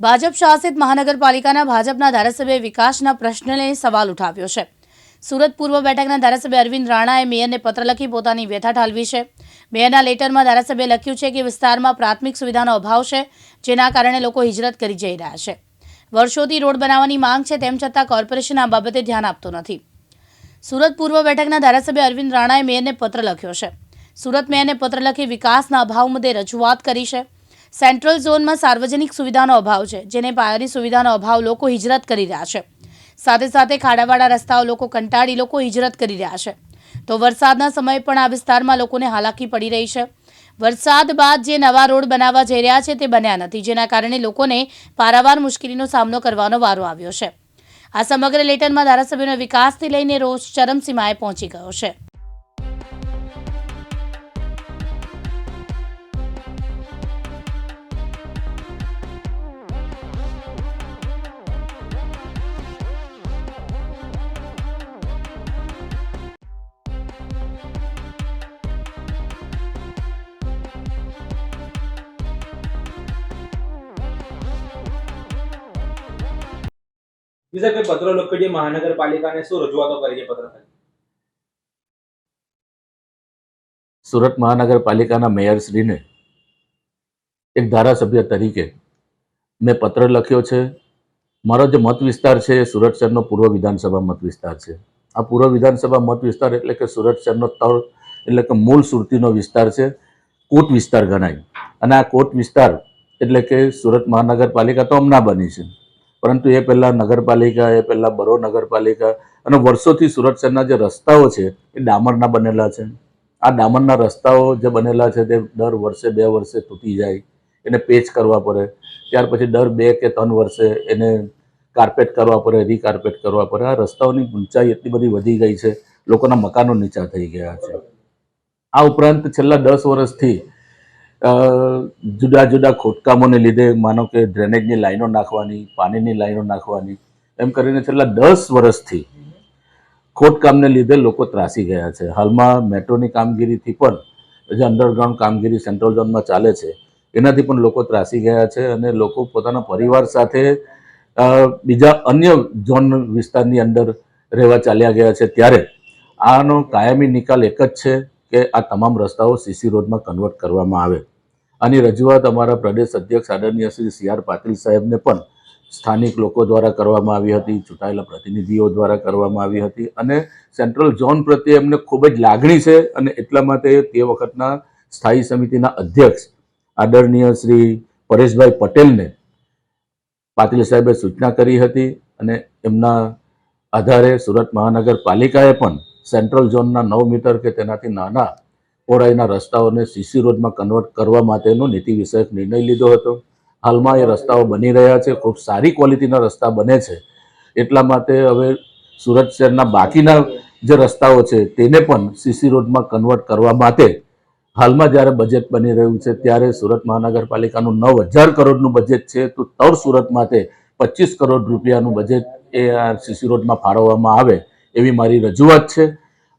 ભાજપ શાસિત મહાનગરપાલિકાના ભાજપના ધારાસભ્ય વિકાસના પ્રશ્નને સવાલ ઉઠાવ્યો છે. સુરત પૂર્વ બેઠકના ધારાસભ્ય અરવિંદ રાણાએ મેયરને પત્ર લખી પોતાની વ્યથા ઠાલવી છે. મેયરના લેટરમાં ધારાસભ્ય લખ્યું છે કે વિસ્તારમાં પ્રાથમિક સુવિધાનો અભાવ છે, જેના કારણે લોકો હિજરત કરી જઈ રહ્યા છે. વર્ષોથી રોડ બનાવવાની માંગ છે તેમ છતાં કોર્પોરેશન આ બાબતે ધ્યાન આપતું નથી. સુરત પૂર્વ બેઠકના ધારાસભ્ય અરવિંદ રાણાએ મેયરને પત્ર લખ્યો છે. સુરત મેયરને પત્ર લખી વિકાસના અભાવ મુદ્દે રજૂઆત કરી છે. સેન્ટ્રલ ઝોનમાં સાર્વજનિક સુવિધાનો અભાવ છે, જેને પાયાની સુવિધાનો અભાવ લોકો હિજરત કરી રહ્યા છે. સાથે સાથે ખાડાવાળા રસ્તાઓ લોકો કંટાળી લોકો હિજરત કરી રહ્યા છે. તો વરસાદના સમયે પણ આ વિસ્તારમાં લોકોને હાલાકી પડી રહી છે. વરસાદ બાદ જે નવા રોડ બનાવવા જઈ રહ્યા છે તે બન્યા નથી, જેના કારણે લોકોને પારાવાર મુશ્કેલીનો સામનો કરવાનો વારો આવ્યો છે. આ સમગ્ર લેટરમાં ધારાસભ્યોનો વિકાસથી લઈને રોષ ચરમસીમાએ પહોંચી ગયો છે. બીજા કોઈ પત્રો લખીએ મહાનગરપાલિકાને શું રજૂઆતો કરી છે પત્ર સુરત મહાનગરપાલિકાના મેયરશ્રીને એક ધારાસભ્ય તરીકે મેં પત્ર લખ્યો છે. મારો જે મત વિસ્તાર છે એ સુરત શહેરનો પૂર્વ વિધાનસભા મત વિસ્તાર છે. આ પૂર્વ વિધાનસભા મત વિસ્તાર એટલે કે સુરત શહેરનો તળ એટલે કે મૂળ સુરતીનો વિસ્તાર છે. કોટ વિસ્તાર ગણાય. અને આ કોટ વિસ્તાર એટલે કે સુરત મહાનગરપાલિકા તો હમણાં બની છે. પરંતુ એ પહેલાં નગરપાલિકા, એ પહેલાં બરો નગરપાલિકા અને વર્ષોથી સુરત શહેરના જે રસ્તાઓ છે, એ ડામરના બનેલા છે. આ ડામરના રસ્તાઓ જે બનેલા છે, તે દર વર્ષે બે વર્ષે તૂટી જાય. એને પેચ કરવા પડે. ત્યાર પછી દર બે કે ત્રણ વર્ષે એને કાર્પેટ કરવા પડે, રીકાર્પેટ કરવા પડે. આ રસ્તાઓની ઊંચાઈ એટલી બધી વધી ગઈ છે, લોકોના મકાનો નીચા થઈ ગયા છે. આ ઉપરાંત છેલ્લા દસ વર્ષથી જુદા જુદા ખોદકામોને લીધે માનો કે ડ્રેનેજની લાઈનો નાખવાની, પાણીની લાઈનો નાખવાની, એમ કરીને છેલ્લા દસ વર્ષથી ખોદકામને લીધે લોકો ત્રાસી ગયા છે. હાલમાં મેટ્રોની કામગીરીથી પણ, જે અંડરગ્રાઉન્ડ કામગીરી સેન્ટ્રલ ઝોનમાં ચાલે છે, એનાથી પણ લોકો ત્રાસી ગયા છે અને લોકો પોતાના પરિવાર સાથે બીજા અન્ય ઝોન વિસ્તારની અંદર રહેવા ચાલ્યા ગયા છે. ત્યારે આનો કાયમી નિકાલ એક જ છે કે આ તમામ રસ્તાઓ સીસી રોડમાં કન્વર્ટ કરવામાં આવે. આની રજૂઆત અમારા પ્રદેશ અધ્યક્ષ આદરણીય શ્રી સી આર પાટીલ સાહેબને પણ સ્થાનિક લોકો દ્વારા કરવામાં આવી હતી, ચૂંટાયેલા પ્રતિનિધિઓ દ્વારા કરવામાં આવી હતી અને સેન્ટ્રલ ઝોન પ્રત્યે એમને ખૂબ જ લાગણી છે અને એટલા માટે તે વખતના સ્થાયી સમિતિના અધ્યક્ષ આદરણીય શ્રી પરેશભાઈ પટેલને પાટીલ સાહેબે સૂચના કરી હતી અને એમના આધારે સુરત મહાનગરપાલિકાએ પણ સેન્ટ્રલ ઝોનના નવ મીટર કે તેનાથી નાના પહોળાઈના રસ્તાઓને સીસી રોડમાં કન્વર્ટ કરવા માટેનો નીતિ વિષયક નિર્ણય લીધો હતો. હાલમાં એ રસ્તાઓ બની રહ્યા છે, ખૂબ સારી ક્વોલિટીના રસ્તા બને છે. એટલા માટે હવે સુરત શહેરના બાકીના જે રસ્તાઓ છે, તેને પણ સીસી રોડમાં કન્વર્ટ કરવા માટે હાલમાં જ્યારે બજેટ બની રહ્યું છે, ત્યારે સુરત મહાનગરપાલિકાનું નવ હજાર કરોડનું બજેટ છે, તો તળ સુરત માટે પચીસ કરોડ રૂપિયાનું બજેટ એ આ સીસી રોડમાં ફાળવવામાં આવે એવી મારી રજૂઆત છે.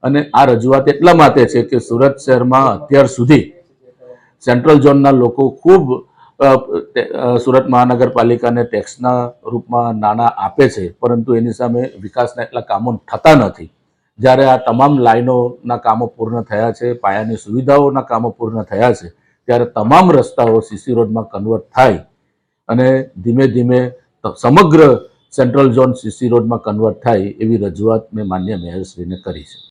અને આ રજૂઆત એટલા માટે છે કે સુરત શહેરમાં અત્યાર સુધી સેન્ટ્રલ ઝોનના લોકો ખૂબ સુરત મહાનગરપાલિકાને ટેક્સના રૂપમાં નાણાં આપે છે, પરંતુ એની સામે વિકાસના એટલા કામો થતા નથી. જ્યારે આ તમામ લાઈનોના કામો પૂર્ણ થયા છે, પાયાની સુવિધાઓના કામો પૂર્ણ થયા છે, ત્યારે તમામ રસ્તાઓ સીસી રોડમાં કન્વર્ટ થાય અને ધીમે ધીમે સમગ્ર સેન્ટ્રલ ઝોન સીસી રોડમાં કન્વર્ટ થાય એવી રજૂઆત મેં માન્ય મેયરશ્રીને કરી છે.